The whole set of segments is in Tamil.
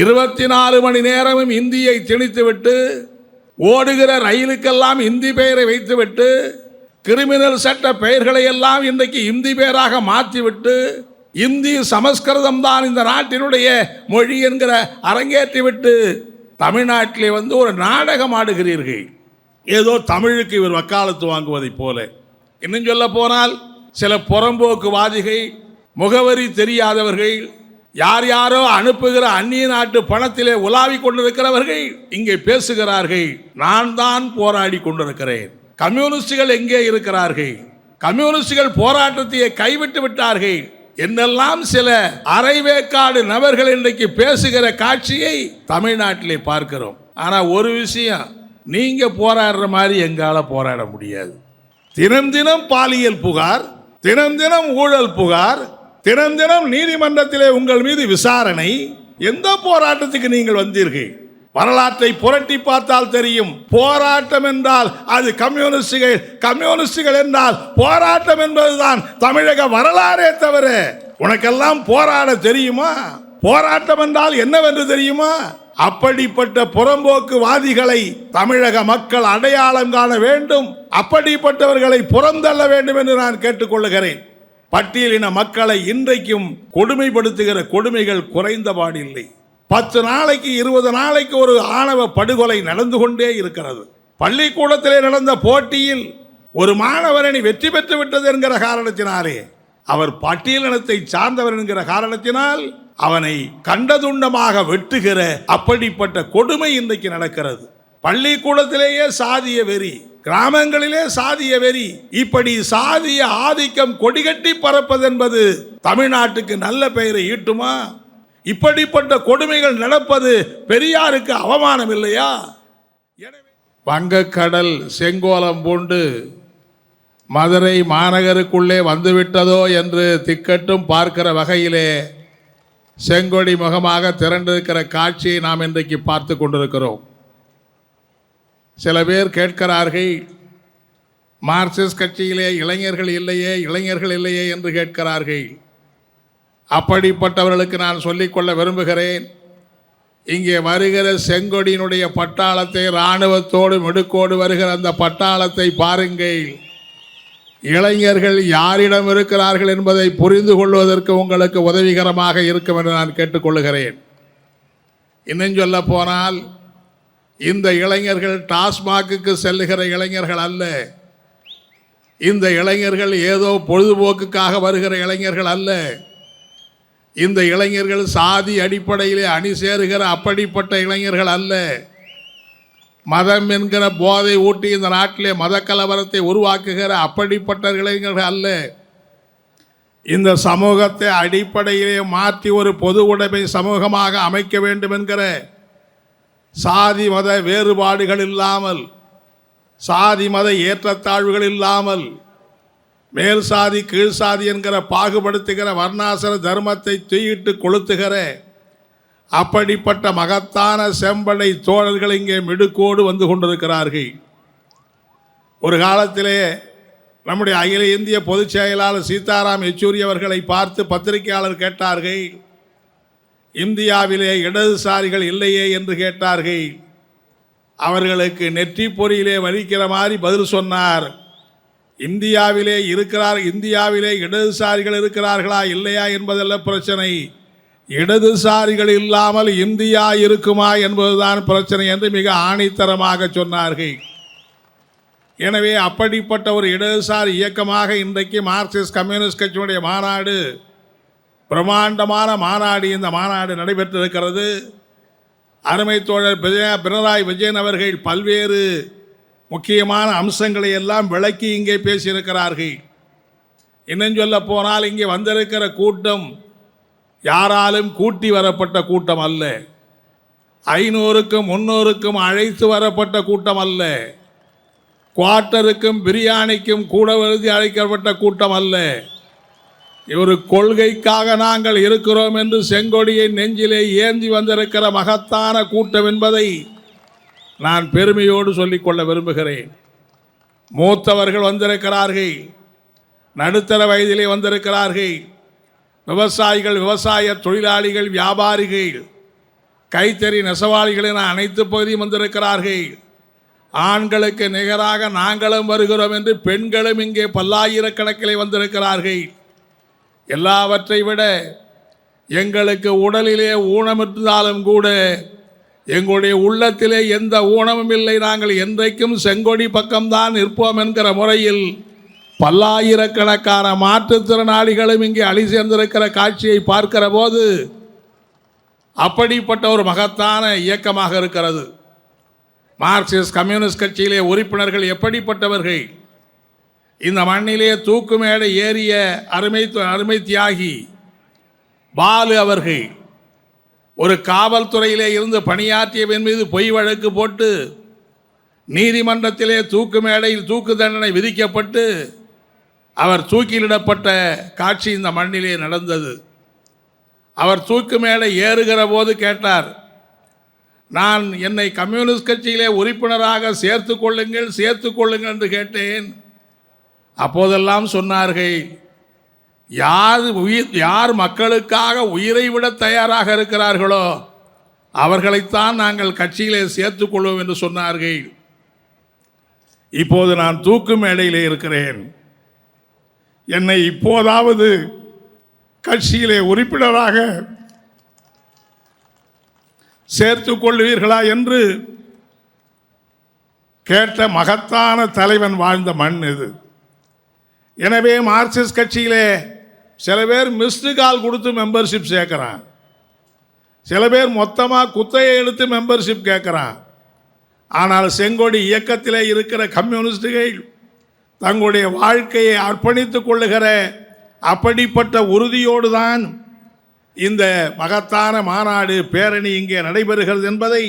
இருபத்தி நாலு மணி நேரமும் இந்தியை திணித்துவிட்டு ஓடுகிற ரயிலுக்கெல்லாம் இந்தி பெயரை வைத்துவிட்டு கிரிமினல் சட்ட பெயர்களை எல்லாம் இன்றைக்கு இந்தி பெயராக மாற்றிவிட்டு இந்தி சமஸ்கிருதம் தான் இந்த நாட்டினுடைய மொழி என்கிற அரங்கேற்றிவிட்டு தமிழ்நாட்டிலே வந்து ஒரு நாடகம் ஆடுகிறீர்கள். ஏதோ தமிழுக்கு இவர் வக்காலத்து வாங்குவதைப் போல. இன்னும் சொல்ல போனால் சில புறம்போக்குவாதிகள் முகவரி தெரியாதவர்கள் யார் யாரோ அனுப்புகிற அந்நிய நாட்டு பணத்திலே உலாவிக் கொண்டிருக்கிறவர்கள் இங்கே பேசுகிறார்கள். நான் தான் போராடி கொண்டிருக்கிறேன். கம்யூனிஸ்டுகள் எங்கே இருக்கிறார்கள்? கம்யூனிஸ்டுகள் போராட்டத்தையே கைவிட்டு விட்டார்கள். என்னெல்லாம் சில அரைவேக்காடு நபர்கள் இன்றைக்கு பேசுகிற காட்சியை தமிழ்நாட்டிலே பார்க்கிறோம். ஆனால் ஒரு விஷயம் நீங்கள் போராடுற மாதிரி எங்களால் போராட முடியாது. தினம் தினம் பாலியல் புகார் தினம் தினம் ஊழல் புகார் தினம் தினம் நீதிமன்றத்திலே உங்கள் மீது விசாரணை. எந்த போராட்டத்துக்கு நீங்கள் வந்தீர்கள்? வரலாற்றை புரட்டி பார்த்தால் தெரியும். போராட்டம் என்றால் அது கம்யூனிஸ்டுகள் கம்யூனிஸ்டுகள் என்றால் போராட்டம் என்பதுதான் தமிழக வரலாறே தவிர. உனக்கெல்லாம் போராட தெரியுமா? போராட்டம் என்றால் என்னவென்று தெரியுமா? அப்படிப்பட்ட புறம்போக்குவாதிகளை தமிழக மக்கள் அடையாளம் காண வேண்டும். அப்படிப்பட்டவர்களை புறந்தள்ள வேண்டும் என்று நான் கேட்டுக்கொள்ளுகிறேன். பட்டியலின மக்களை இன்றைக்கும் கொடுமைப்படுத்துகிற கொடுமைகள் குறைந்தபாடில்லை. பத்து நாளைக்கு இருபது நாளைக்கு ஒரு ஆணவ படுகொலை நடந்து கொண்டே இருக்கிறது. பள்ளிக்கூடத்திலே நடந்த போட்டியில் ஒரு மாணவரணி வெற்றி பெற்று விட்டது என்கிற காரணத்தினாலே அவர் பட்டியலினத்தை சார்ந்தவர் என்கிற காரணத்தினால் அவனை கண்டதுண்டமாக வெட்டுகிற அப்படிப்பட்ட கொடுமை இன்றைக்கு நடக்கிறது. பள்ளிக்கூடத்திலேயே சாதிய வெறி கிராமங்களிலே சாதிய வெறி. இப்படி சாதிய ஆதிக்கம் கொடிகட்டி பறப்பதென்பது தமிழ்நாட்டுக்கு நல்ல பெயரை ஈட்டுமா? இப்படிப்பட்ட கொடுமைகள் நடப்பது பெரியாருக்கு அவமானம் இல்லையா? வங்கக்கடல் செங்கோலம் பூண்டு மதுரை மாநகருக்குள்ளே வந்துவிட்டதோ என்று திக்கட்டும் பார்க்கிற வகையிலே செங்கொடி முகமாக திரண்டிருக்கிற காட்சியை நாம் இன்றைக்கு பார்த்து கொண்டிருக்கிறோம். சில பேர் கேட்கிறார்கள் மார்க்சிஸ்ட் கட்சியிலே இளைஞர்கள் இல்லையே இளைஞர்கள் இல்லையே என்று கேட்கிறார்கள். அப்படிப்பட்டவர்களுக்கு நான் சொல்லிக்கொள்ள விரும்புகிறேன். இங்கே வருகிற செங்கொடியினுடைய பட்டாளத்தை இராணுவத்தோடு மிடுக்கோடு வருகிற அந்த பட்டாளத்தை பாருங்கள். இளைஞர்கள் யாரிடம் இருக்கிறார்கள் என்பதை புரிந்து கொள்வதற்கு உங்களுக்கு உதவிகரமாக இருக்கும் என்று நான் கேட்டுக்கொள்கிறேன் இன்னும் சொல்ல போனால் இந்த இளைஞர்கள் டாஸ்மாகுக்கு செல்லுகிற இளைஞர்கள் அல்ல. இந்த இளைஞர்கள் ஏதோ பொழுதுபோக்குக்காக வருகிற இளைஞர்கள் அல்ல. இந்த இளைஞர்கள் சாதி அடிப்படையிலே அணி சேருகிற அப்படிப்பட்ட இளைஞர்கள் அல்ல. மதம் என்கிற போதை ஊட்டி இந்த நாட்டிலே மத கலவரத்தை உருவாக்குகிற அப்படிப்பட்ட இளைஞர்கள் அல்ல. இந்த சமூகத்தை அடிப்படையிலே மாற்றி ஒரு பொது உடைமை சமூகமாக அமைக்க வேண்டும் என்கிற சாதி மத வேறுபாடுகள் இல்லாமல் சாதி மத ஏற்றத்தாழ்வுகள் இல்லாமல் மேல் சாதி கீழ் சாதி என்கிற பாகுபடுத்துகிற வர்ணாசர தர்மத்தை தூயிட்டு கொளுத்துகிற அப்படிப்பட்ட மகத்தான செம்படை தோழர்கள் இங்கே மிடுக்கோடு வந்து கொண்டிருக்கிறார்கள். ஒரு காலத்திலே நம்முடைய அகில இந்திய பொதுச் செயலாளர் சீதாராம் யெச்சூரி அவர்களை பார்த்து பத்திரிகையாளர் கேட்டார்கள் இந்தியாவிலே இடதுசாரிகள் இல்லையே என்று கேட்டார்கள். அவர்களுக்கு நெற்றி பொறியிலே வலிக்கிற மாதிரி பதில் சொன்னார். இந்தியாவிலே இருக்கிறார் இந்தியாவிலே இடதுசாரிகள் இருக்கிறார்களா இல்லையா என்பதல்ல பிரச்சனை. இடதுசாரிகள் இல்லாமல் இந்தியா இருக்குமா என்பதுதான் பிரச்சனை என்று மிக ஆணித்தரமாக சொன்னார்கள். எனவே அப்படிப்பட்ட ஒரு இடதுசாரி இயக்கமாக இன்றைக்கு மார்க்சிஸ்ட் கம்யூனிஸ்ட் கட்சியினுடைய மாநாடு பிரம்மாண்டமான மாநாடு இந்த மாநாடு நடைபெற்றிருக்கிறது. அருமை தோழர் பினராயி விஜயன் அவர்கள் பல்வேறு முக்கியமான அம்சங்களை எல்லாம் விளக்கி இங்கே பேசியிருக்கிறார்கள். இன்னும் சொல்ல போனால் இங்கே வந்திருக்கிற கூட்டம் யாராலும் கூட்டி வரப்பட்ட கூட்டம் அல்ல. ஐநூறுக்கும் முன்னூறுக்கும் அழைத்து வரப்பட்ட கூட்டம் அல்ல. குவார்ட்டருக்கும் பிரியாணிக்கும் கூட எழுதி அழைக்கப்பட்ட கூட்டம் அல்ல. ஒரு கொள்கைக்காக நாங்கள் இருக்கிறோம் என்று செங்கொடியை நெஞ்சிலே ஏந்தி வந்திருக்கிற மகத்தான கூட்டம் என்பதை நான் பெருமையோடு சொல்லிக்கொள்ள விரும்புகிறேன். மூத்தவர்கள் வந்திருக்கிறார்கள் நடுத்தர வயதிலே வந்திருக்கிறார்கள் விவசாயிகள் விவசாய தொழிலாளிகள் வியாபாரிகள் கைத்தறி நெசவாளிகளின் அனைத்து பகுதியும் வந்திருக்கிறார்கள். ஆண்களுக்கு நிகராக நாங்களும் வருகிறோம் என்று பெண்களும் இங்கே பல்லாயிரக்கணக்கிலே வந்திருக்கிறார்கள். எல்லாவற்றை விட எங்களுக்கு உடலிலே ஊனமிருந்தாலும் கூட எங்களுடைய உள்ளத்திலே எந்த ஊனமும் இல்லை. நாங்கள் என்றைக்கும் செங்கொடி பக்கம்தான் நிற்போம் என்கிற முறையில் பல்லாயிரக்கணக்கான மாற்றுத்திறனாளிகளும் இங்கே அழி சேர்ந்திருக்கிற காட்சியை பார்க்கிற போது அப்படிப்பட்ட ஒரு மகத்தான இயக்கமாக இருக்கிறது. மார்க்சிஸ்ட் கம்யூனிஸ்ட் கட்சியிலே உறுப்பினர்கள் எப்படிப்பட்டவர்கள்? இந்த மண்ணிலே தூக்கு மேடை ஏறிய அருமை அருமை தியாகி பாலு அவர்கள் ஒரு காவல்துறையிலே இருந்து பணியாற்றியவன் மீது பொய் வழக்கு போட்டு நீதிமன்றத்திலே தூக்கு மேடையில் தூக்கு தண்டனை விதிக்கப்பட்டு அவர் தூக்கிலிடப்பட்ட காட்சி இந்த மண்ணிலே நடந்தது. அவர் தூக்கு மேடை ஏறுகிற போது கேட்டார் நான் என்னை கம்யூனிஸ்ட் கட்சியிலே உறுப்பினராக சேர்த்து கொள்ளுங்கள் சேர்த்து கொள்ளுங்கள் என்று கேட்டேன். அப்போதெல்லாம் சொன்னார்கள் யார் உயிர் யார் மக்களுக்காக உயிரை விட தயாராக இருக்கிறார்களோ அவர்களைத்தான் நாங்கள் கட்சியிலே சேர்த்துக்கொள்வோம் என்று சொன்னார்கள். இப்போது நான் தூக்கு மேடையிலே இருக்கிறேன். என்னை இப்போதாவது கட்சியிலே உறுப்பினராக சேர்த்துக் கொள்வீர்களா என்று கேட்ட மகத்தான தலைவன் வாழ்ந்த மண் இது. எனவே மார்க்சிஸ்ட் கட்சியிலே சில பேர் மிஸ்டு கால் கொடுத்து மெம்பர்ஷிப் சேர்க்குறான். சில பேர் மொத்தமாக குத்தையை எடுத்து மெம்பர்ஷிப் கேட்குறான். ஆனால் செங்கொடி இயக்கத்தில் இருக்கிற கம்யூனிஸ்டுகள் தங்களுடைய வாழ்க்கையை அர்ப்பணித்துக் கொள்ளுகிற அப்படிப்பட்ட உறுதியோடு தான் இந்த மகத்தான மாநாடு பேரணி இங்கே நடைபெறுகிறது என்பதை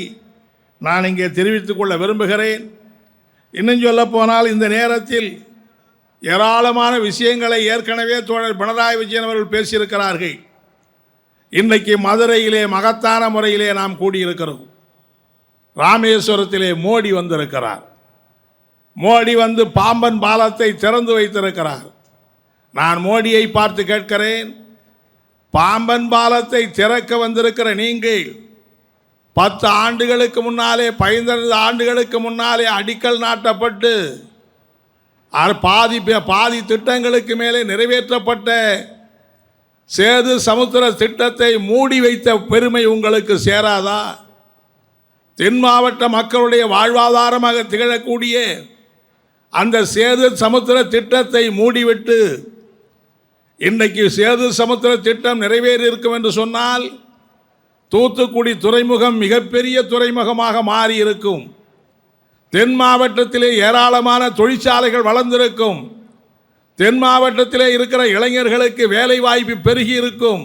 நான் இங்கே தெரிவித்துக் கொள்ள விரும்புகிறேன். இன்னும் சொல்ல போனால் இந்த நேரத்தில் ஏராளமான விஷயங்களை ஏற்கனவே தோழர் பினராயி விஜயன் அவர்கள் பேசியிருக்கிறார்கள். இன்றைக்கு மதுரையிலே மகத்தான முறையிலே நாம் கூடியிருக்கிறோம். ராமேஸ்வரத்திலே மோடி வந்திருக்கிறார். மோடி வந்து பாம்பன் பாலத்தை திறந்து வைத்திருக்கிறார். நான் மோடியை பார்த்து கேட்கிறேன். பாம்பன் பாலத்தை திறக்க வந்திருக்கிற நீங்கள் பத்து ஆண்டுகளுக்கு முன்னாலே பதினைந்து ஆண்டுகளுக்கு முன்னாலே அடிக்கல் நாட்டப்பட்டு பாதி பே- பாதி திட்டங்களுக்கு மேலே நிறைவேற்றப்பட்ட சேது சமுத்திர திட்டத்தை மூடி வைத்த பெருமை உங்களுக்கு சேராதா? தென் மாவட்ட மக்களுடைய வாழ்வாதாரமாக திகழக்கூடிய அந்த சேது சமுத்திர திட்டத்தை மூடிவிட்டு இன்றைக்கு சேது சமுத்திர திட்டம் நிறைவேறி இருக்கும் என்று சொன்னால் தூத்துக்குடி துறைமுகம் மிகப்பெரிய துறைமுகமாக மாறி இருக்கும். தென் மாவட்டத்திலே ஏராளமான தொழிற்சாலைகள் வளர்ந்திருக்கும். தென் மாவட்டத்திலே இருக்கிற இளைஞர்களுக்கு வேலை வாய்ப்பு பெருகி இருக்கும்.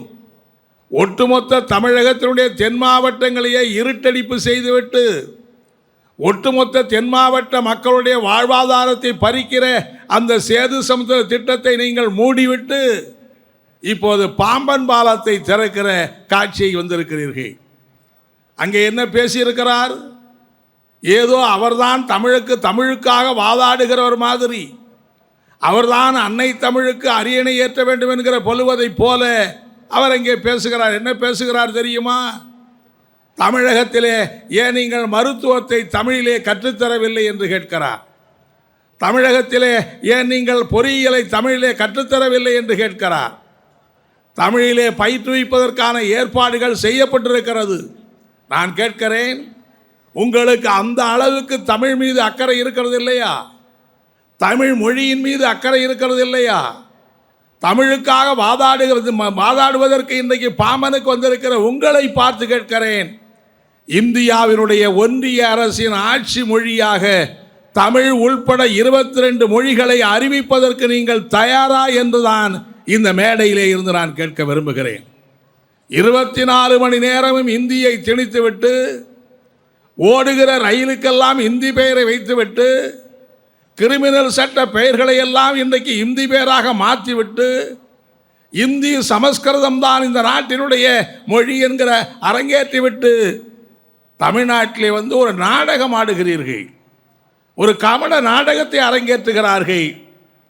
ஒட்டுமொத்த தமிழகத்தினுடைய தென் மாவட்டங்களையே இருட்டடிப்பு செய்துவிட்டு ஒட்டுமொத்த தென் மாவட்ட மக்களுடைய வாழ்வாதாரத்தை பறிக்கிற அந்த சேது சமுத்திர திட்டத்தை நீங்கள் மூடிவிட்டு இப்போது பாம்பன் பாலத்தை திறக்கிற காட்சியை வந்திருக்கிறீர்கள். அங்கே என்ன பேசியிருக்கிறார்? ஏதோ அவர்தான் தமிழுக்கு தமிழுக்காக வாதாடுகிறவர் மாதிரி. அவர்தான் அன்னை தமிழுக்கு அரியணை ஏற்ற வேண்டும் என்கிற பொழுவதைப் போல அவர் அங்கே பேசுகிறார். என்ன பேசுகிறார் தெரியுமா? தமிழகத்திலே ஏன் நீங்கள் மருத்துவத்தை தமிழிலே கற்றுத்தரவில்லை என்று கேட்கிறார். தமிழகத்திலே ஏன் நீங்கள் பொறியியலை தமிழிலே கற்றுத்தரவில்லை என்று கேட்கிறார். தமிழிலே பயிற்றுவிப்பதற்கான ஏற்பாடுகள் செய்யப்பட்டிருக்கிறது. நான் கேட்கிறேன் உங்களுக்கு அந்த அளவுக்கு தமிழ் மீது அக்கறை இருக்கிறது இல்லையா? தமிழ் மொழியின் மீது அக்கறை இருக்கிறது இல்லையா? தமிழுக்காக வாதாடுகிறது வாதாடுவதற்கு இன்றைக்கு பாமனுக்கு வந்திருக்கிற உங்களை பார்த்து கேட்கிறேன். இந்தியாவினுடைய ஒன்றிய அரசின் ஆட்சி மொழியாக தமிழ் உள்பட இருபத்தி ரெண்டு மொழிகளை அறிவிப்பதற்கு நீங்கள் தயாரா என்றுதான் இந்த மேடையிலே இருந்து நான் கேட்க விரும்புகிறேன். இருபத்தி நாலு மணி நேரமும் இந்தியை திணித்துவிட்டு ஓடுகிற ரயிலுக்கெல்லாம் இந்தி பெயரை வைத்துவிட்டு கிரிமினல் சட்ட பெயர்களை எல்லாம் இன்றைக்கு இந்தி பெயராக மாற்றிவிட்டு இந்தி சமஸ்கிருதம் தான் இந்த நாட்டினுடைய மொழி என்கிற அரங்கேற்றிவிட்டு தமிழ்நாட்டிலே வந்து ஒரு நாடகம் ஆடுகிறீர்கள். ஒரு கமல நாடகத்தை அரங்கேற்றுகிறார்கள்.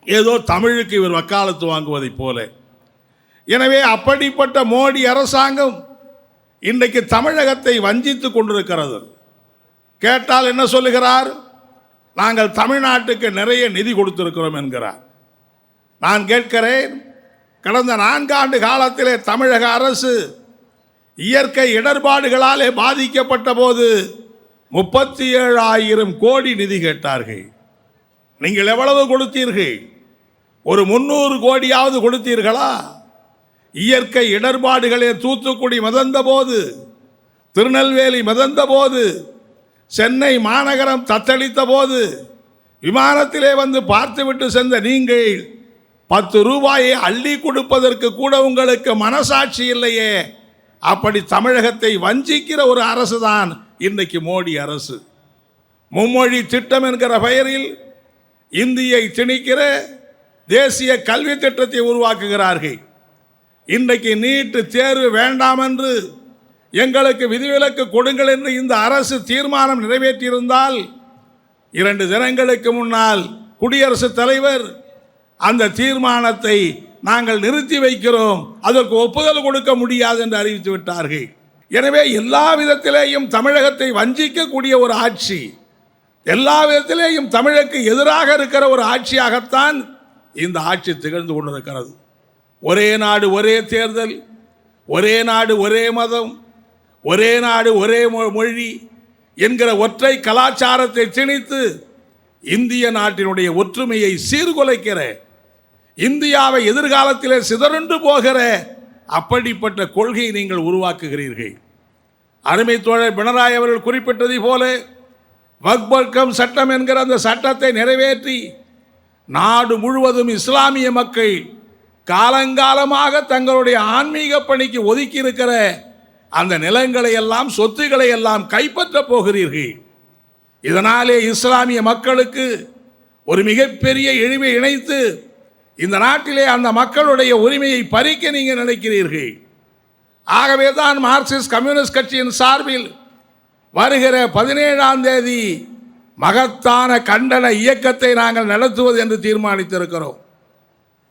ஏதோ தமிழுக்கு இவர் வக்காலத்து வாங்குவதைப் போல. எனவே அப்படிப்பட்ட மோடி அரசாங்கம் இன்றைக்கு தமிழகத்தை வஞ்சித்து கொண்டிருக்கிறது. கேட்டால் என்ன சொல்லுகிறார்? நாங்கள் தமிழ்நாட்டுக்கு நிறைய நிதி கொடுத்திருக்கிறோம் என்கிறார். நான் கேட்கிறேன் கடந்த நான்காண்டு காலத்திலே தமிழக அரசு இயற்கை இடர்பாடுகளாலே பாதிக்கப்பட்ட போது முப்பத்தி ஏழாயிரம் கோடி நிதி கேட்டார்கள். நீங்கள் எவ்வளவு கொடுத்தீர்கள்? ஒரு முந்நூறு கோடியாவது கொடுத்தீர்களா? இயற்கை இடர்பாடுகளே தூத்துக்குடி மிதந்த போது திருநெல்வேலி மிதந்த போது சென்னை மாநகரம் தத்தளித்த போது விமானத்திலே வந்து பார்த்துவிட்டு சென்ற நீங்கள் பத்து ரூபாயை அள்ளி கொடுப்பதற்கு கூட உங்களுக்கு மனசாட்சி இல்லையே. அப்படி தமிழகத்தை வஞ்சிக்கிற ஒரு அரசு தான் இன்றைக்கு மோடி அரசு. மும்மொழி திட்டம் என்கிற பெயரில் இந்தியை திணிக்கிற தேசிய கல்வி திட்டத்தை உருவாக்குகிறார்கள். இன்றைக்கு நீட்டு தேர்வு வேண்டாம் என்று எங்களுக்கு விதிவிலக்கு கொடுங்கள் என்று இந்த அரசு தீர்மானம் நிறைவேற்றியிருந்தால் இரண்டு தினங்களுக்கு முன்னால் குடியரசுத் தலைவர் அந்த தீர்மானத்தை நாங்கள் நிறுத்தி வைக்கிறோம். அதற்கு ஒப்புதல் கொடுக்க முடியாது என்று அறிவித்து விட்டார்கள். எனவே எல்லா விதத்திலேயும் தமிழகத்தை வஞ்சிக்கக்கூடிய ஒரு ஆட்சி எல்லா விதத்திலேயும் தமிழுக்கு எதிராக இருக்கிற ஒரு ஆட்சியாகத்தான் இந்த ஆட்சி திகழ்ந்து கொண்டிருக்கிறது. ஒரே நாடு ஒரே தேர்தல் ஒரே நாடு ஒரே மதம் ஒரே நாடு ஒரே மொ- மொழி என்கிற ஒற்றை கலாச்சாரத்தை திணித்து இந்திய நாட்டினுடைய ஒற்றுமையை சீர்குலைக்கிற இந்தியாவை எதிர்காலத்திலே சிதறுண்டு போகிற அப்படிப்பட்ட கொள்கையை நீங்கள் உருவாக்குகிறீர்கள். அருமை தோழர் பினராயி அவர்கள் குறிப்பிட்டதை போல வக்பர்க்கம் சட்டம் என்கிற அந்த சட்டத்தை நிறைவேற்றி நாடு முழுவதும் இஸ்லாமிய மக்கள் காலங்காலமாக தங்களுடைய ஆன்மீக பணிக்கு ஒதுக்கி இருக்கிற அந்த நிலங்களை எல்லாம் சொத்துக்களை எல்லாம் கைப்பற்றப் போகிறீர்கள். இதனாலே இஸ்லாமிய மக்களுக்கு ஒரு மிகப்பெரிய இழிவை இணைத்து இந்த நாட்டிலே அந்த மக்களுடைய உரிமையை பறிக்க நீங்கள் நினைக்கிறீர்கள். ஆகவே தான் மார்க்சிஸ்ட் கம்யூனிஸ்ட் கட்சியின் சார்பில் வருகிற பதினேழாம் தேதி மகத்தான கண்டன இயக்கத்தை நாங்கள் நடத்துவது என்று தீர்மானித்திருக்கிறோம்.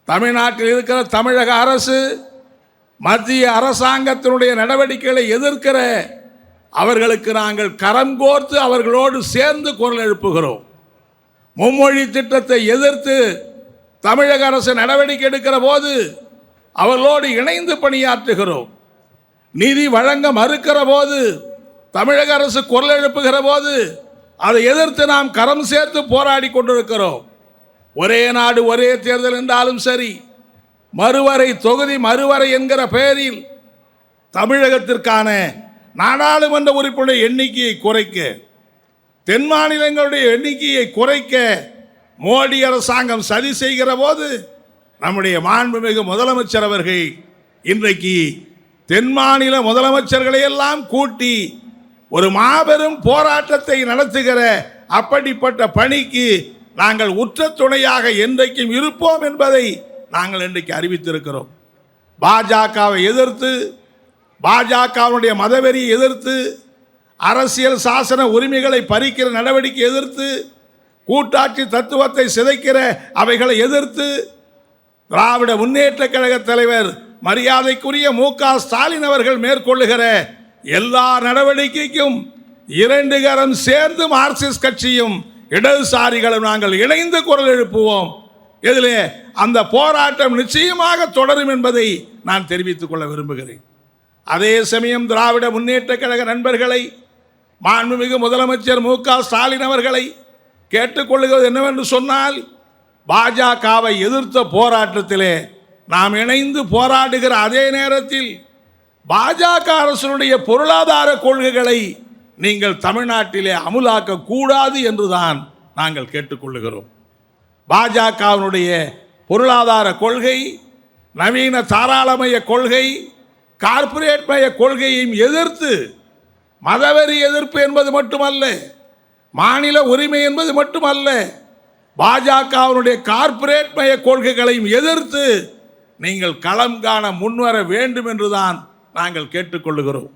தமிழ்நாட்டில் இருக்கிற தமிழக அரசு மத்திய அரசாங்கத்தினுடைய நடவடிக்கைகளை எதிர்க்கிற அவர்களுக்கு நாங்கள் கரம் கோர்த்து அவர்களோடு சேர்ந்து குரல் எழுப்புகிறோம். மும்மொழி திட்டத்தை எதிர்த்து தமிழக அரசு நடவடிக்கை எடுக்கிற போது அவர்களோடு இணைந்து பணியாற்றுகிறோம். நிதி வழங்க மறுக்கிற போது தமிழக அரசு குரல் எழுப்புகிற போது அதை எதிர்த்து நாம் கரம் சேர்த்து போராடி கொண்டிருக்கிறோம். ஒரே நாடு ஒரே தேர்தல் என்றாலும் சரி மறுவரை தொகுதி மறுவரை என்கிற பெயரில் தமிழகத்திற்கான நாடாளுமன்ற உறுப்பினர் எண்ணிக்கையை குறைக்க தென் மாநிலங்களுடைய எண்ணிக்கையை குறைக்க மோடி அரசாங்கம் சதி செய்கிற போது நம்முடைய மாண்புமிகு முதலமைச்சர் அவர்கள் இன்றைக்கு தென் மாநில முதலமைச்சர்களை எல்லாம் கூட்டி ஒரு மாபெரும் போராட்டத்தை நடத்துகிற அப்படிப்பட்ட பணிக்கு நாங்கள் உற்ற துணையாக என்றைக்கும் இருப்போம் என்பதை நாங்கள் இன்றைக்கு அறிவித்திருக்கிறோம். பாஜகவை எதிர்த்து பாஜகவுடைய மதவெறியை எதிர்த்து அரசியல் சாசன உரிமைகளை பறிக்கிற நடவடிக்கை எதிர்த்து கூட்டாட்சி தத்துவத்தை சிதைக்கிற அவைகளை எதிர்த்து திராவிட முன்னேற்ற கழக தலைவர் மரியாதைக்குரிய மு க ஸ்டாலின் அவர்கள் மேற்கொள்ளுகிற எல்லா நடவடிக்கைக்கும் இரண்டு கரம் சேர்ந்து மார்க்சிஸ்ட் கட்சியும் இடதுசாரிகளும் நாங்கள் இணைந்து குரல் எழுப்புவோம். எதிலே அந்த போராட்டம் நிச்சயமாக தொடரும் என்பதை நான் தெரிவித்துக் கொள்ள விரும்புகிறேன். அதே சமயம் திராவிட முன்னேற்ற கழக நண்பர்களை மாண்புமிகு முதலமைச்சர் மு க ஸ்டாலின் அவர்களை கேட்டுக்கொள்ளுகிறது என்னவென்று சொன்னால் பாஜகவை எதிர்த்த போராட்டத்திலே நாம் இணைந்து போராடுகிற அதே நேரத்தில் பாஜக அரசனுடைய பொருளாதார கொள்கைகளை நீங்கள் தமிழ்நாட்டிலே அமுலாக்கக்கூடாது என்றுதான் நாங்கள் கேட்டுக்கொள்ளுகிறோம் பாஜகவினுடைய பொருளாதார கொள்கை நவீன தாராளமய கொள்கை கார்ப்பரேட் மய கொள்கையையும் எதிர்த்து மதவெறி எதிர்ப்பு என்பது மட்டுமல்ல மாநில உரிமை என்பது மட்டுமல்ல பாஜகவினுடைய கார்ப்பரேட் மய கொள்கைகளையும் எதிர்த்து நீங்கள் களம் காண முன்வர வேண்டும் என்றுதான் நாங்கள் கேட்டுக்கொள்ளுகிறோம்.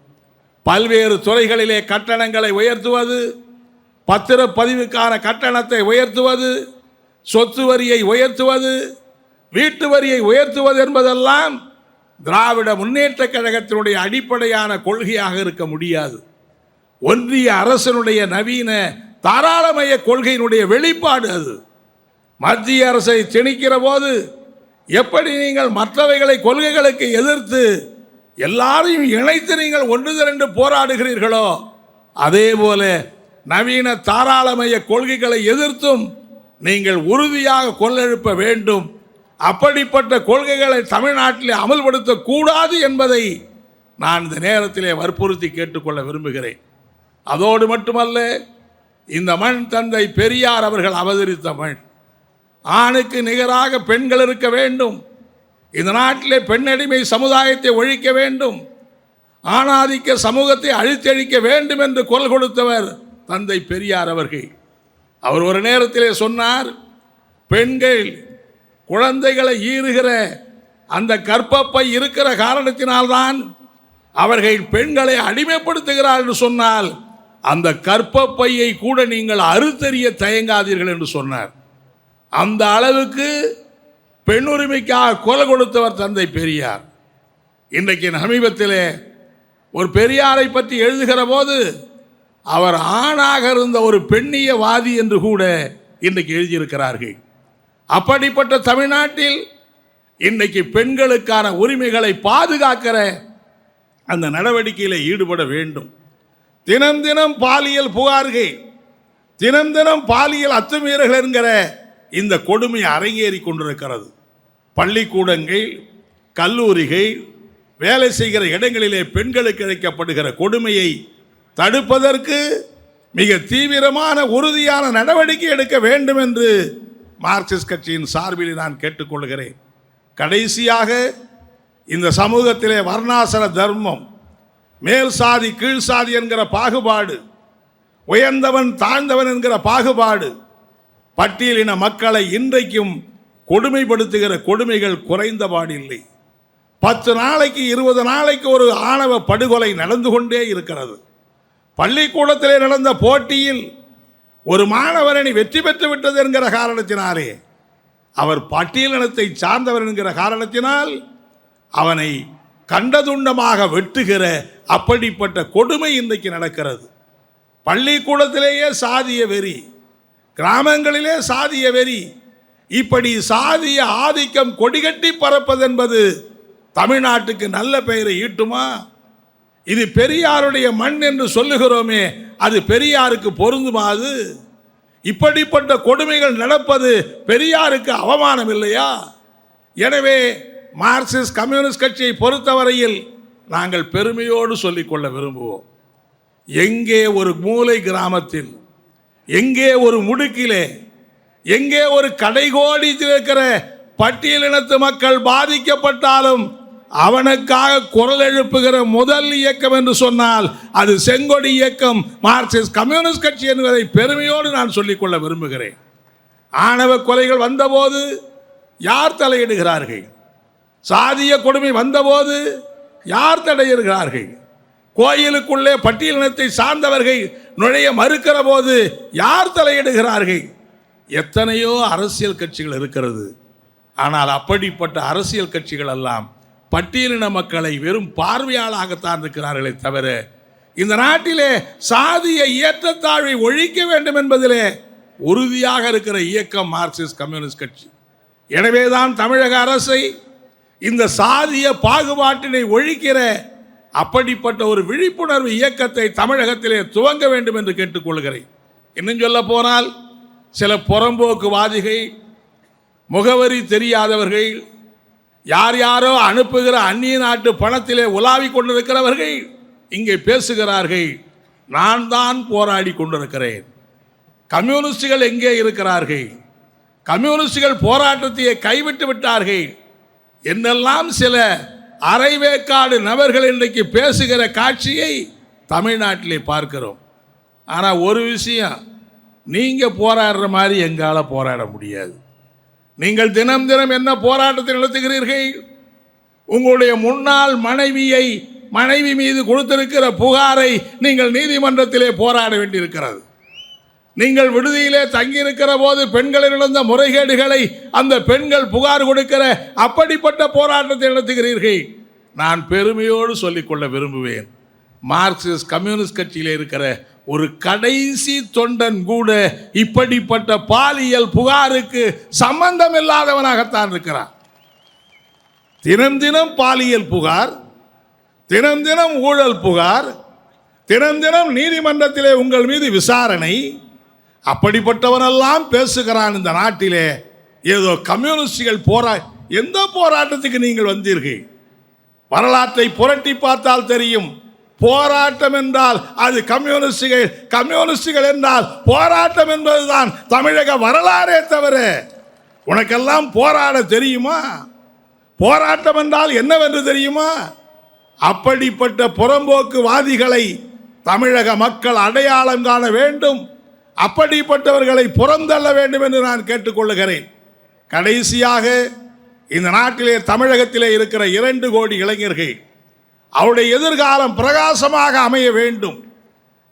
பல்வேறு துறைகளிலே கட்டணங்களை உயர்த்துவது பத்திரப்பதிவுக்கான கட்டணத்தை உயர்த்துவது சொத்து வரியை உயர்த்துவது வீட்டு வரியை உயர்த்துவது என்பதெல்லாம் திராவிட முன்னேற்ற கழகத்தினுடைய அடிப்படையான கொள்கையாக இருக்க முடியாது. ஒன்றிய அரசனுடைய நவீன தாராளமய கொள்கையினுடைய வெளிப்பாடு அது. மத்திய அரசை திணிக்கிற போது எப்படி நீங்கள் மற்றவைகளை கொள்கைகளுக்கு எதிர்த்து எல்லாரையும் இணைத்து நீங்கள் ஒன்று திரண்டு போராடுகிறீர்களோ அதே போல நவீன தாராளமய கொள்கைகளை எதிர்த்தும் நீங்கள் உறுதியாக கொள்ளெழுப்ப வேண்டும். அப்படிப்பட்ட கொள்கைகளை தமிழ்நாட்டில் அமல்படுத்தக்கூடாது என்பதை நான் இந்த நேரத்திலே வற்புறுத்தி கேட்டுக்கொள்ள விரும்புகிறேன். அதோடு மட்டுமல்ல இந்த மண் தந்தை பெரியார் அவர்கள் அவதரித்த மண். ஆணுக்கு நிகராக பெண்கள் இருக்க வேண்டும். இந்த நாட்டிலே பெண்ணடிமை சமுதாயத்தை ஒழிக்க வேண்டும். ஆணாதிக்க சமூகத்தை அழித்தழிக்க வேண்டும் என்று குரல் கொடுத்தவர் தந்தை பெரியார் அவர்கள். அவர் ஒரு நேரத்திலே சொன்னார் பெண்கள் குழந்தைகளை ஈறுகிற அந்த கற்பப்பை இருக்கிற காரணத்தினால்தான் அவர்கள் பெண்களை அடிமைப்படுத்துகிறார் என்று சொன்னால் அந்த கற்பப்பையை கூட நீங்கள் அறுத்தறிய தயங்காதீர்கள் என்று சொன்னார். அந்த அளவுக்கு பெண்ணுரிமைக்காக குரல் கொடுத்தவர் தந்தை பெரியார். இன்றைக்கு சமீபத்திலே ஒரு பெரியாரை பற்றி எழுதுகிற போது அவர் ஆணாக இருந்த ஒரு பெண்ணியவாதி என்று கூட இன்றைக்கு எழுதியிருக்கிறார்கள். அப்படிப்பட்ட தமிழ்நாட்டில் இன்றைக்கு பெண்களுக்கான உரிமைகளை பாதுகாக்கிற அந்த நடவடிக்கையில் ஈடுபட வேண்டும். தினம் தினம் பாலியல் புகார்கள் தினம் தினம் பாலியல் அத்துமீறல்கள் என்கிற இந்த கொடுமை அரங்கேறி கொண்டிருக்கிறது. பள்ளிக்கூடங்கள் கல்லூரிகள் வேலை செய்கிற இடங்களிலே பெண்களுக்கு இழைக்கப்படுகிற கொடுமையை தடுப்பதற்கு மிக தீவிரமான உறுதியான நடவடிக்கை எடுக்க வேண்டும் என்று மார்க்சிஸ்ட் கட்சியின் சார்பில் நான் கேட்டுக்கொள்கிறேன். கடைசியாக இந்த சமூகத்திலே வர்ணாசர தர்மம் மேல் சாதி கீழ் சாதி என்கிற பாகுபாடு உயர்ந்தவன் தாழ்ந்தவன் என்கிற பாகுபாடு பட்டியலின மக்களை இன்றைக்கும் கொடுமைப்படுத்துகிற கொடுமைகள் குறைந்தபாடில்லை பத்து நாளைக்கு இருபது நாளைக்கு ஒரு ஆணவ படுகொலை நடந்து கொண்டே இருக்கிறது. பள்ளிக்கூடத்திலே நடந்த போட்டியில் ஒரு மாணவரணி வெற்றி பெற்று விட்டது என்கிற காரணத்தினாலே அவர் பட்டியலினத்தை சார்ந்தவர் என்கிற காரணத்தினால் அவனை கண்டதுண்டமாக வெட்டுகிற அப்படிப்பட்ட கொடுமை இன்றைக்கு நடக்கிறது. பள்ளிக்கூடத்திலேயே சாதிய வெறி கிராமங்களிலே சாதிய வெறி இப்படி சாதிய ஆதிக்கம் கொடிகட்டி பறப்பது என்பது தமிழ்நாட்டுக்கு நல்ல பெயரை ஈட்டுமா? இது பெரியாருடைய மண் என்று சொல்லுகிறோமே அது பெரியாருக்கு பொருந்துமாது இப்படிப்பட்ட கொடுமைகள் நடப்பது பெரியாருக்கு அவமானம் இல்லையா? எனவே மார்க்சிஸ்ட் கம்யூனிஸ்ட் கட்சியை பொறுத்தவரையில் நாங்கள் பெருமையோடு சொல்லிக்கொள்ள விரும்புவோம். எங்கே ஒரு மூலை கிராமத்தில் எங்கே ஒரு முடுக்கிலே எங்கே ஒரு கடைகோடி இருக்கிற பட்டியலினத்து மக்கள் பாதிக்கப்பட்டாலும் அவனுக்காக குரல் எழுப்புகிற முதல் இயக்கம் என்று சொன்னால் அது செங்கொடி இயக்கம் மார்க்சிஸ்ட் கம்யூனிஸ்ட் கட்சி என்பதை பெருமையோடு நான் சொல்லிக்கொள்ள விரும்புகிறேன். ஆணவ கொலைகள் வந்தபோது யார் தலையிடுகிறார்கள்? சாதிய கொடுமை வந்தபோது யார் தடையிடுகிறார்கள்? கோயிலுக்குள்ளே பட்டியலினத்தை சார்ந்தவர்கள் நுழைய மறுக்கிற போது யார் தலையிடுகிறார்கள்? எத்தனையோ அரசியல் கட்சிகள் இருக்கிறது. ஆனால் அப்படிப்பட்ட அரசியல் கட்சிகள் எல்லாம் பட்டியலின மக்களை வெறும் பார்வையாளாகத்தான் இருக்கிறார்களே தவிர இந்த நாட்டிலே சாதிய ஏற்றத்தாழ்வை ஒழிக்க வேண்டும் என்பதிலே உறுதியாக இருக்கிற இயக்கம் மார்க்சிஸ்ட் கம்யூனிஸ்ட் கட்சி. எனவேதான் தமிழக அரசை இந்த சாதிய பாகுபாட்டினை ஒழிக்கிற அப்படிப்பட்ட ஒரு விழிப்புணர்வு இயக்கத்தை தமிழகத்திலே துவங்க வேண்டும் என்று கேட்டுக்கொள்கிறேன். இன்னும் சொல்ல போனால் சில புறம்போக்குவாதிகள் முகவரி தெரியாதவர்கள் யார் யாரோ அனுப்புகிற அந்நிய நாட்டு பணத்திலே உலாவி கொண்டிருக்கிறவர்கள் இங்கே பேசுகிறார்கள். நான் தான் போராடி கொண்டிருக்கிறேன். கம்யூனிஸ்டுகள் எங்கே இருக்கிறார்கள்? கம்யூனிஸ்டுகள் போராட்டத்தையே கைவிட்டு விட்டார்கள். என்னெல்லாம் சில அரைவேக்காடு நபர்கள் இன்றைக்கு பேசுகிற காட்சியை தமிழ்நாட்டிலே பார்க்கிறோம். ஆனால் ஒரு விஷயம் நீங்கள் போராடுற மாதிரி எங்களால் போராட முடியாது. நீங்கள் தினம் தினம் என்ன போராட்டத்தை நடத்துகிறீர்கள் உங்களுடைய முன்னாள் மனைவியை மனைவி மீது கொடுத்திருக்கிற புகாரை நீங்கள் நீதிமன்றத்திலே போராட வேண்டியிருக்கிறது. நீங்கள் விடுதியிலே தங்கியிருக்கிற போது பெண்களில் நடந்த முறைகேடுகளை அந்த பெண்கள் புகார் கொடுக்கிற அப்படிப்பட்ட போராட்டத்தை நடத்துகிறீர்கள். நான் பெருமையோடு சொல்லிக்கொள்ள விரும்புவேன். மார்க்சிஸ்ட் கம்யூனிஸ்ட் கட்சியில் இருக்கிற ஒரு கடைசி தொண்டன் கூட இப்படிப்பட்ட பாலியல் புகாருக்கு சம்பந்தம் இல்லாதவனாகத்தான் இருக்கிறான். தினம் தினம் பாலியல் புகார் தினம் தினம் ஊழல் புகார் தினம் தினம் நீதிமன்றத்திலே உங்கள் மீது விசாரணை. அப்படிப்பட்டவனெல்லாம் பேசுகிறான் இந்த நாட்டிலே. ஏதோ கம்யூனிஸ்டுகள் போரா எந்த போராட்டத்துக்கு நீங்கள் வந்தீர்கள்? வரலாற்றை புரட்டி பார்த்தால் தெரியும். போராட்டம் என்றால் அது கம்யூனிஸ்டுகள் கம்யூனிஸ்டுகள் என்றால் போராட்டம் என்பதுதான். தமிழக வரலாறே தவிர உனக்கெல்லாம் போராட தெரியுமா? போராட்டம் என்றால் என்னவென்று தெரியுமா? அப்படிப்பட்ட புறம்போக்குவாதிகளை தமிழக மக்கள் அடையாளம் காண வேண்டும். அப்படிப்பட்டவர்களை புறந்தள்ள வேண்டும் என்று நான் கேட்டுக்கொள்ளுகிறேன். கடைசியாக இந்த நாட்டிலே தமிழகத்திலே இருக்கிற இரண்டு கோடி இளைஞர்கள் அவருடைய எதிர்காலம் பிரகாசமாக அமைய வேண்டும்.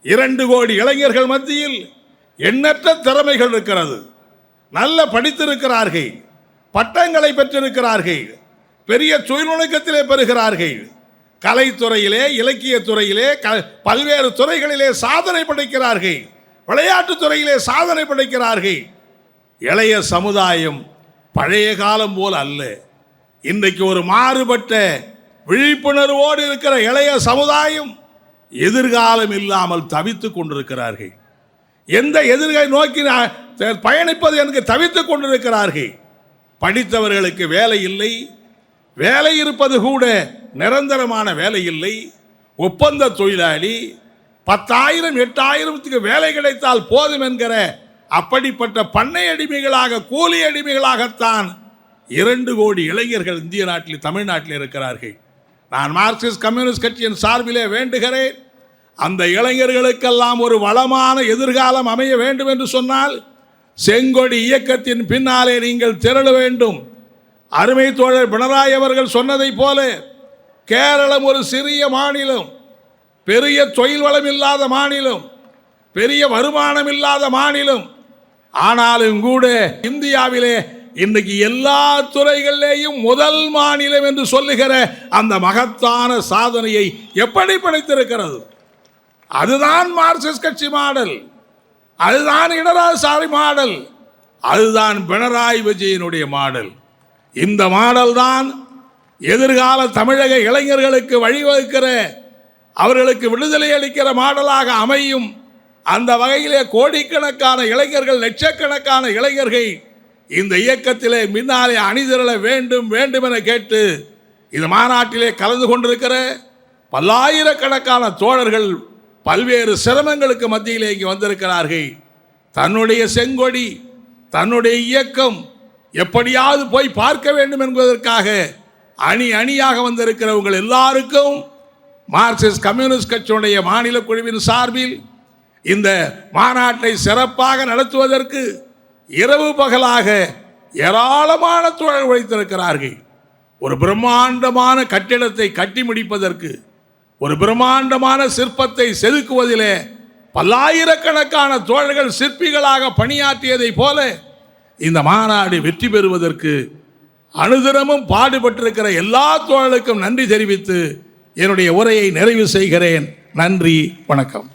இரண்டு கோடி இளைஞர்கள் மத்தியில் எண்ணற்ற திறமைகள் இருக்கிறது. நல்ல படித்திருக்கிறார்கள். பட்டங்களை பெற்றிருக்கிறார்கள். பெரிய தொழில்நுட்பத்திலே பெறுகிறார்கள். கலைத்துறையிலே இலக்கிய துறையிலே க பல்வேறு துறைகளிலே சாதனை படைக்கிறார்கள். விளையாட்டுத் துறையிலே சாதனை படைக்கிறார்கள். இளைய சமுதாயம் பழைய காலம் போல் அல்ல. இன்றைக்கு ஒரு மாறுபட்ட விழிப்புணர்வோடு இருக்கிற இளைய சமுதாயம் எதிர்காலம் இல்லாமல் தவித்துக் கொண்டிருக்கிறார்கள். எந்த எதிர்கை நோக்கி நான் பயணிப்பது எனக்கு தவித்துக் கொண்டிருக்கிறார்கள். படித்தவர்களுக்கு வேலை இல்லை. வேலை இருப்பது கூட நிரந்தரமான வேலை இல்லை. ஒப்பந்த தொழிலாளி பத்தாயிரம் எட்டாயிரத்துக்கு வேலை கிடைத்தால் போதும் என்கிற அப்படிப்பட்ட பண்ணை அடிமைகளாக கூலி அடிமைகளாகத்தான் இரண்டு கோடி இளைஞர்கள் இந்திய நாட்டில் தமிழ்நாட்டில் இருக்கிறார்கள். நான் மார்க்சிஸ்ட் கம்யூனிஸ்ட் கட்சியின் சார்பிலே வேண்டுகிறேன். அந்த இளைஞர்களுக்கெல்லாம் ஒரு வளமான எதிர்காலம் அமைய வேண்டும் என்று சொன்னால் செங்கொடி இயக்கத்தின் பின்னாலே நீங்கள் திரள வேண்டும். அருமை தோழர் பினராயி அவர்கள் சொன்னதைப் போல கேரளம் ஒரு சிறிய மாநிலம் பெரிய தொழில் வளம் இல்லாத மாநிலம் பெரிய வருமானம் இல்லாத மாநிலம். ஆனாலும் கூட இந்தியாவிலே இன்றைக்கு எல்லா துறைகளிலேயும் முதல் மாநிலம் என்று சொல்லுகிற அந்த மகத்தான சாதனையை எப்படி படைத்திருக்கிறது? அதுதான் மார்க்சிஸ்ட் கட்சி மாடல். அதுதான் இடராசாரி மாடல். அதுதான் பினராயி விஜயனுடைய மாடல். இந்த மாடல் தான் எதிர்கால தமிழக இளைஞர்களுக்கு வழிவகுக்கிற அவர்களுக்கு விடுதலை அளிக்கிற மாடலாக அமையும். அந்த வகையிலே கோடிக்கணக்கான இளைஞர்கள் லட்சக்கணக்கான இளைஞர்கள் இந்த இயக்கத்திலே மின்னாலே அணிதிரள வேண்டும் வேண்டும் என கேட்டு இந்த மாநாட்டிலே கலந்து கொண்டிருக்கிற பல்லாயிரக்கணக்கான தோழர்கள் பல்வேறு சிரமங்களுக்கு மத்தியிலே இங்கே வந்திருக்கிறார்கள். தன்னுடைய செங்கொடி தன்னுடைய இயக்கம் எப்படியாவது போய் பார்க்க வேண்டும் என்பதற்காக அணி அணியாக வந்திருக்கிறவங்கள் எல்லாருக்கும் மார்க்சிஸ்ட் கம்யூனிஸ்ட் கட்சியுடைய மாநில குழுவின் சார்பில் இந்த மாநாட்டை சிறப்பாக நடத்துவதற்கு இரவு பகலாக ஏராளமான தொழில் உழைத்திருக்கிறார்கள் ஒரு பிரம்மாண்டமான கட்டிடத்தை கட்டி முடிப்பதற்கு ஒரு பிரம்மாண்டமான சிற்பத்தை செதுக்குவதிலே பல்லாயிரக்கணக்கான தோழர்கள் சிற்பிகளாக பணியாற்றியதைப் போல இந்த மாநாடு வெற்றி பெறுவதற்கு அனுதினமும் பாடுபட்டிருக்கிற எல்லா தோழர்களுக்கும் நன்றி தெரிவித்து என்னுடைய உரையை நிறைவு செய்கிறேன். நன்றி வணக்கம்.